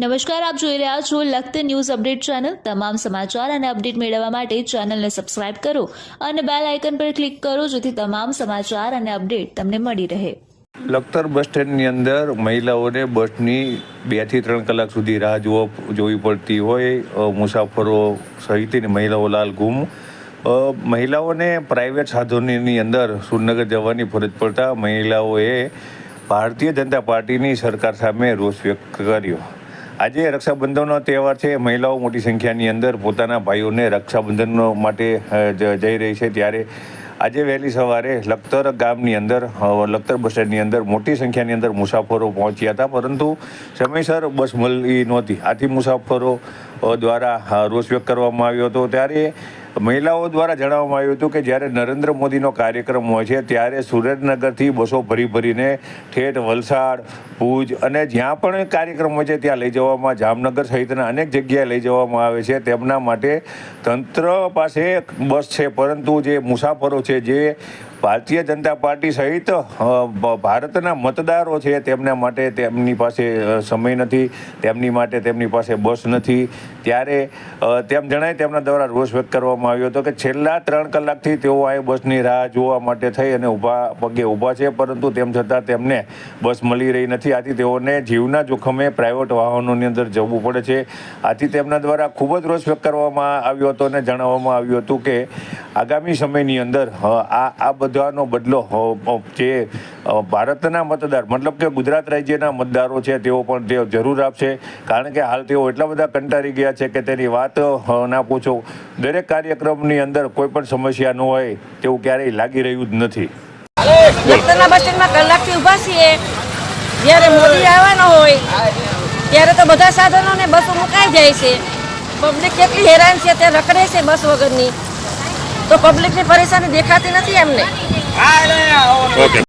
નમસ્કાર, આપ જોઈ રહ્યા છો લખત ન્યૂઝ અપડેટ ચેનલ. તમામ સમાચાર અને અપડેટ મેળવવા માટે ચેનલને સબસ્ક્રાઇબ કરો અને બેલ આઇકન પર ક્લિક કરો જેથી તમામ સમાચાર અને અપડેટ તમને મળી રહે. લખતર બસ સ્ટેન્ડની અંદર મહિલાઓને બસની બેથી ત્રણ કલાક સુધી રાહ જોવા જોવી પડતી હોય. મુસાફરો સહિતની મહિલાઓ લાલ ગુમ. મહિલાઓને પ્રાઇવેટ સાધનોની અંદર સુરનગર જવાની ફરજ પડતા મહિલાઓએ ભારતીય જનતા પાર્ટીની સરકાર સામે રોષ વ્યક્ત કર્યો. આજે રક્ષાબંધનનો તહેવાર છે. મહિલાઓ મોટી સંખ્યાની અંદર પોતાના ભાઈઓને રક્ષાબંધનનો માટે જઈ રહી છે. ત્યારે આજે વહેલી સવારે લખતર ગામની અંદર લખતર બસ સ્ટેન્ડની અંદર મોટી સંખ્યાની અંદર મુસાફરો પહોંચ્યા હતા. પરંતુ સમયસર બસ મળી નહોતી. આથી મુસાફરો દ્વારા રોષ વ્યક્ત કરવામાં આવ્યો હતો. ત્યારે મહિલાઓ દ્વારા જણાવવામાં આવ્યું હતું કે જ્યારે નરેન્દ્ર મોદીનો કાર્યક્રમ હોય છે, ત્યારે સુરેન્દ્રનગરથી બસો ભરી ભરીને ઠેઠ, વલસાડ, ભુજ અને જ્યાં પણ કાર્યક્રમ હોય છે, ત્યાં લઈ જવામાં, જામનગર સહિતના અનેક જગ્યાએ લઈ જવામાં આવે છે. તેમના માટે તંત્ર પાસે બસ છે, પરંતુ જે મુસાફરો છે, જે ભારતીય જનતા પાર્ટી સહિત ભારતના મતદારો છે તેમના માટે તેમની પાસે સમય નથી, તેમની માટે તેમની પાસે બસ નથી. ત્યારે તેમ જણાય તેમના દ્વારા રોષ વ્યક્ત કરવામાં આવ્યો હતો કે છેલ્લા ત્રણ કલાકથી તેઓ આ બસની રાહ જોવા માટે થઈ અને ઊભા, પગે ઊભા છે, પરંતુ તેમ છતાં તેમને બસ મળી રહી નથી. આથી તેઓને જીવના જોખમે પ્રાઇવેટ વાહનોની અંદર જવું પડે છે. આથી તેમના દ્વારા ખૂબ જ રોષ વ્યક્ત કરવામાં આવ્યો હતો અને જણાવવામાં આવ્યું હતું કે આગામી સમયની અંદર આ આ બધાનો બદલો જે ભારતના મતદાર, મતલબ કે ગુજરાત રાજ્યના મતદારો છે, તેઓ પણ તેઓ જરૂર આપશે. કારણ કે હાલ તેઓ એટલા બધા કંટાળી ગયા છે કે તેની વાત ના પૂછો. દરેક કાર્યક્રમની અંદર કોઈ પણ સમસ્યા ન હોય, તેવું ક્યારેય લાગી રહ્યું જ નથી. બસ કલાકથી ઊભા છીએ. જ્યારે મોદી આવવાનો હોય, ત્યારે તો બધા સાધનોને બસો મુકાઈ જાય છે. પબ્લિક કેટલી હેરાન છે તે રખડે છે બસ વગરની. તો પબ્લિકની પરેશાની દેખાતી નથી એમને.